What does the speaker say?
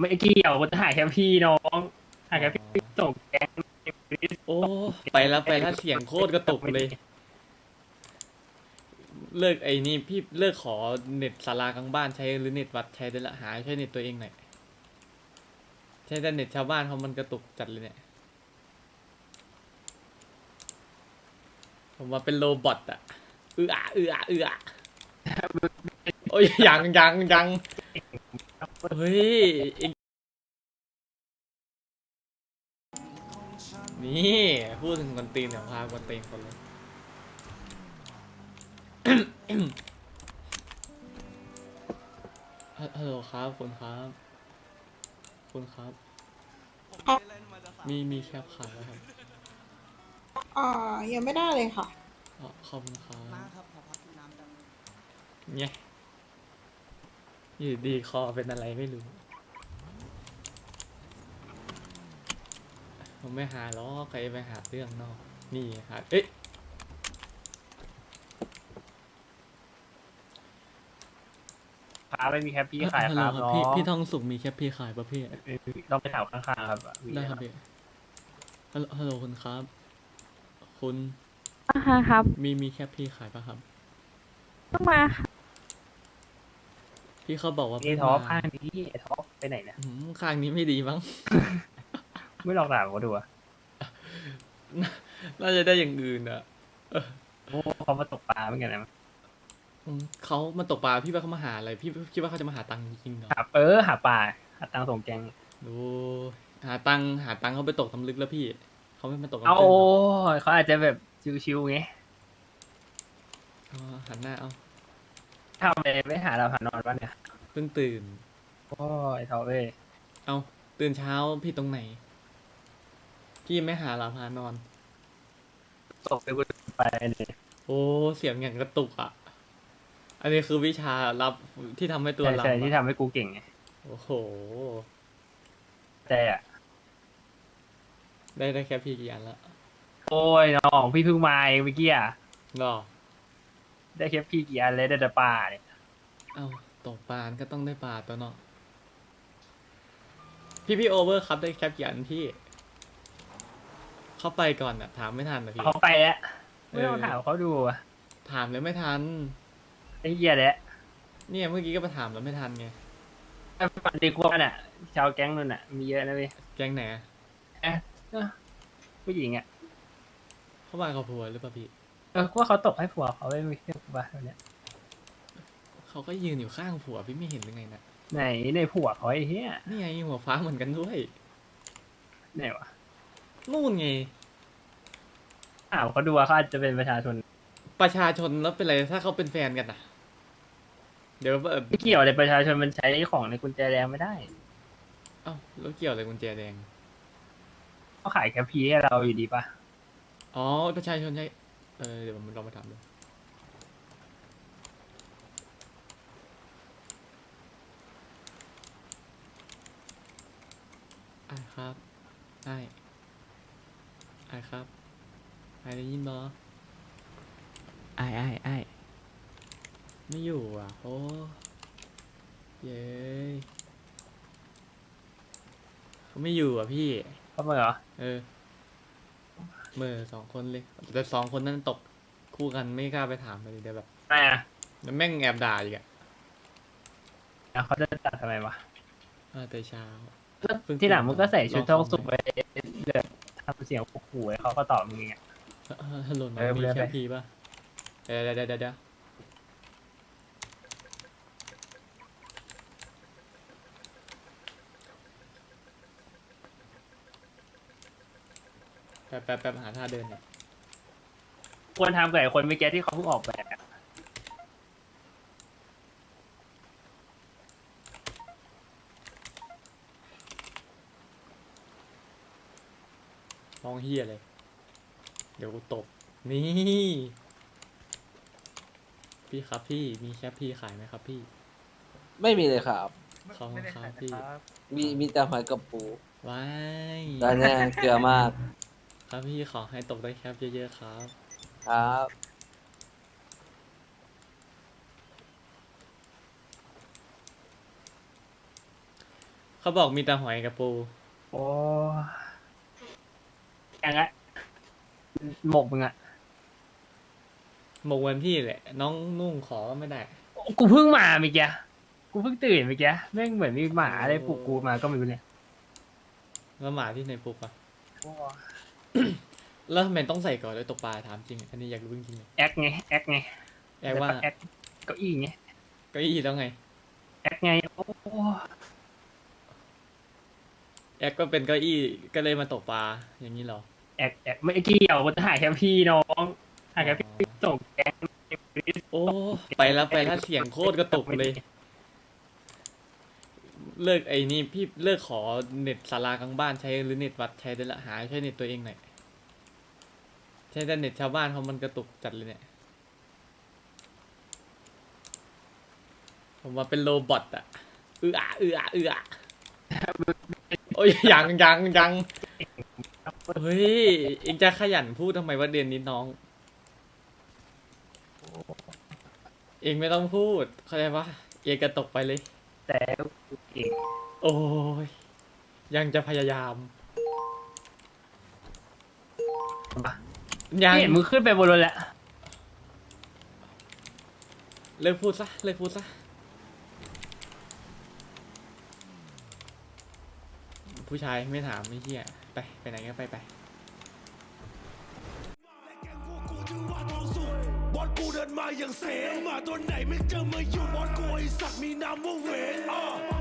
ไม่เกี่ยวจะหายแค่พี่น้องหายแค่พี่ส่งแกงโอ้ไปแล้วไปแล้วเสียงโคตรกระตุกเลย เลิกไอ้นี่พี่เลิกขอเน็ตศาลากลางบ้านใช้หรือเน็ตวัดใช้ได้ละหาใช้เน็ตตัวเองหน่อยใช้แต่เน็ตชาวบ้านเขามันกระตุกจัดเลยเนี่ยผมว่าเป็นโรบอทอะเอืออะเอืออะเอืออะโอ้ยยังยังยัง เฮ้ยอีกนี่พูดถึงคนตีนเดี๋ยวพาคนตีนคนเลยฮัลฮัลโหลครับคุณครับ คุณครับ มีมีแคปขายแล้วครับอ่ายังไม่ได้เลยค่ะ อ๋อขอบคุณครับมาครับขอพักกินน้ำจังเนี่ย อยู่ดีคอเป็นอะไรไม่รู้ ผมไม่หาล้อกใครไปหาเรื่องนอก นี่หาเอ๊ะพาไม่มีแค่พี่ขายฮัลคโหลรับครับน้องพี่พี่ทองสุกมีแคปพี่ขายป่ะพี่เออต้องไปถามข้างๆครับได้ครับพี่ฮัลโหลฮัลโหลคุณครับ คุณอ่าฮะครับมีมีแคปพี่ขายป่ะครับ ต้องมาค่ะ พี่เขาบอกว่านี่เพิ่งท็อปมาข้างนี้ไอ้ท็อปไปไหนเนี่ยอืมข้างนี้ไม่ดีมั้ง ไม่ลองถามเขาดูอะน่าจะได้อย่างอื่นอะโอ้เขามาตกปลาเหมือนกันนะอืมเขามาตกปลาพี่ว่าเขามาหาอะไรพี่คิดว่าเขาจะมาหาตังค์จริงๆเหรอหาเออหาปลาหาตังค์ส่งแกงดูหาตังค์หาตังค์เขาไปตกทำลึกแล้วพี่เขาไม่มาตกเอาน้ำตื้นหรอเขาอาจจะแบบชิวๆไงอ๋อหันหน้าเอาทำไปไม่หาเราหานอนวะเนี่ย เพิ่งตื่น โอ้ยท็อปเอ้ยเอาตื่นเช้าพี่ตรงไหน พี่ไม่หาหลับหานอน ตกไปกูไปเลยโอ้เสียงอย่างกระตุกอะ อันนี้คือวิชาลับที่ทำให้ตัวใช่เราใช่ที่ทำให้กูเก่งไงโอ้โห แต่อะได้ได้แค่พี่กี่อันละโอ้ยน้องพี่เพิ่งมาเองเมื่อกี้อะหรอได้แค่พี่กี่อันเลยได้แต่ปลาเนี่ยเอา ตกปลาก็ต้องได้ปลาตัวเนาะพี่พี่โอเวอร์ครับได้แคปกี่อันพี่ เข้าไปก่อนอะถามไม่ทันอะพี่ เขาไปแล้วไม่ต้องเออถามเขาดูอะถามแล้วไม่ทันไอ้เหี้ยแหละเนี่ยเมื่อกี้ก็ไปถามแล้วไม่ทันไงฝันดีกว่าน่ะ ชาวแก๊งนู่นน่ะ มีเยอะนะเว้ยแก๊งไหนอะเอ๊ะเอ้อผู้หญิงอะ เข้ามากับผัวหรือเปล่าพี่ เออว่าเขาตกให้ผัวเขาไม่มีเรื่องบ้าเนี่ย เขาก็ยืนอยู่ข้างผัวพี่ไม่เห็นหรือไงนะไหนในผัวเขาไอ้เหี้ยนี่ไงหัวฟ้าเหมือนกันด้วยไหนวะนู่นไงถามเขาดูว่าเขาอาจจะเป็นประชาชนประชาชนแล้วเป็นไรถ้าเขาเป็นแฟนกันอะเดี๋ยวแบบไม่เกี่ยวเลยประชาชนมันใช้ของในกุญแจแดงไม่ได้เอ้าแล้วเกี่ยวอะไรกุญแจแดงเขาขายแค่พีให้เราอยู่ดีปะอ๋อประชาชนใช้เออเดี๋ยวผมลองมาถามดู ไอ้ายครับไอ้ายอ้ายครับไอ้ายได้ยินบอไอ้ไอ้ไอ้ายไม่อยู่อะ โอ้เย้ยเขาไม่อยู่อะพี่เขาเมื่อเหรอ เออเมื่อสองคนเลย แต่สองคนนั้นตกคู่กันไม่กล้าไปถามเลยเดี๋ยวแบบไม่อะแล้วแม่งแอบด่าอีกอะแล้วเขาจะตัดทำไมวะมาแต่เช้า ที่หลังมึงก็ใส่ชุดทองสุกไปเดือดทำเสียงขู่ๆเขาก็ตอบมึงไงเอ่อฮัลโหลน้อเองอมีแคไปปพีป่ะเดี๋ยวเดี๋ยวเดี๋ยวแป๊บแป๊บแป๊บหาท่าเดินเนี่ยควรทำกับไอ้คนเมื่อกี้ที่เขาเพิ่งออกแบบ ร้องเฮียเลย เดี๋ยวกูตบ นี่ พี่ครับพี่ มีแคปพี่ขายไหมครับพี่ ไม่มีเลยครับ ขอบคุณครับพี่ มีมีแต่หอยกับปูว้ายตอนเนี้ยเกลือมาก ครับพี่ขอให้ตกได้แคปเยอะๆครับ ครับ เขาบอกมีแต่หอยกับปู โอ้ยั งไงหมกมึงอะหมกวันพี่แหละ น้องนุ่งขอก็ไม่ได้ กูเพิ่งมาเมื่อกี้กูเพิ่งตื่นเมื่อกี้แม่งเหมือนมีหมาอะไรปลุกกูมาก็ไม่รู้เนี่ยแล้วหมาที่ไหนปลุกอะโอ้แล้วทำไมต้องใส่ก่อนด้วยตกปลาถามจริง อันนี้อยากรู้จริงๆเลยแอคไงแอคไงแอกว่าแอคเก้าอี้ไงเก็อี้แล้วไงแอคไงโอ้แอกก็เป็นเก้าอี้ก็เลยมาตกปลาอย่างนี้เหรอ แอคแอคไม่เกี่ยวมันถ่ายแค่พี่น้องถ่ายแค่พี่ส่งแกงโอ้ไปแล้วไปแล้วเสียงโคตรกระตุกเลย เลิกไอ้นี่พี่เลิกขอเน็ตศาลากลางบ้านใช้หรือเน็ตวัดใช้ได้ละหาใช้เน็ตตัวเองหน่อยใช้แต่เน็ตชาวบ้านเขามันกระตุกจัดเลยเนี่ยผมว่าเป็นโรบอทอะอืออะอืออะอืออะโอ้ยยังยังยัง เฮ้ยเองจะขยันพูดทำไมว่าเดือนนี้น้อง เองไม่ต้องพูด เข้าใจปะเองกระตกไปเลย แต่กูเก่งโอ้ยยังจะพยายาม ยัง เห็นมึงขึ้นไปบนรถแล้วเลิกพูดซะ เลิกพูดซะ ผู้ชายไม่ถามไม่เชี่ยไป ไปไหนก็ไปไปบอสกูเดินมาอย่างเสงมาตัวไหนไม่เจอมาอยู่บอสกูไอสัตว์มีนามว่าเวนอะ